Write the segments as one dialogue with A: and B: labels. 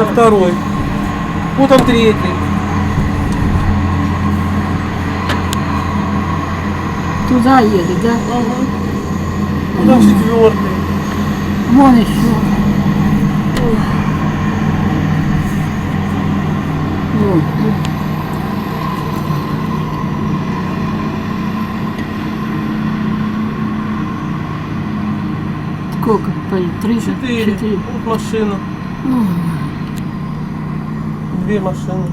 A: Это второй. Вот он третий.
B: Туда едет, да?
A: Ага. Он четвертый.
B: Вон еще. Сколько? Три?
A: Четыре.
B: Четыре.
A: Вот машина. Две машины.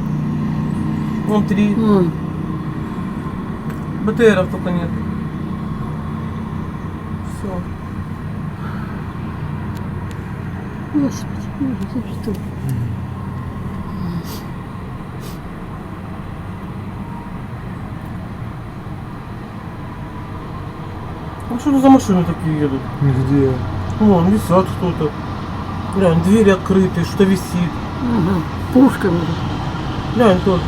A: Вон три.
B: Вон.
A: БТРов только нет. Все.
B: Господи, боже, за что?
A: А что это за машины такие едут?
C: Где?
A: Вон, висят кто-то. Глянь, двери открыты, что висит.
B: Ага. Пушками.
A: Глянь только.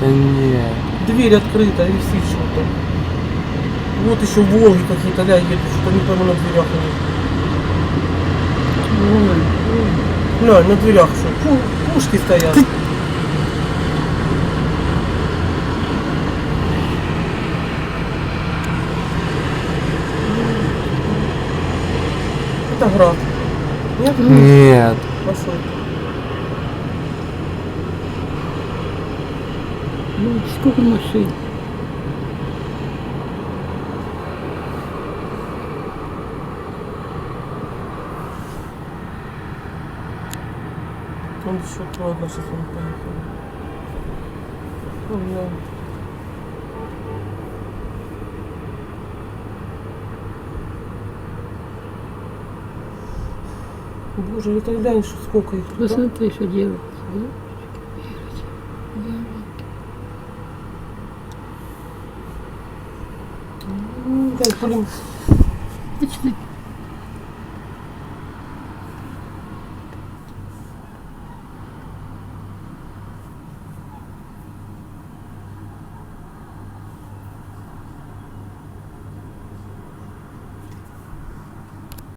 C: Да нет.
A: Дверь открыта, висит что-то. Вот еще Волги какие-то, ля, едут, что-то не пойму на дверях у них.
B: Вон.
A: Глянь, на дверях что? Пу- Пушки стоят. Это град. Нет?
C: Нет.
A: А что это?
B: Ну, сколько машин?
A: Он еще ладно, сейчас он поехал. Ну, да. Боже, это глянь, что сколько их?
B: Посмотри, что делается. да?
A: Пулем-
B: Значит,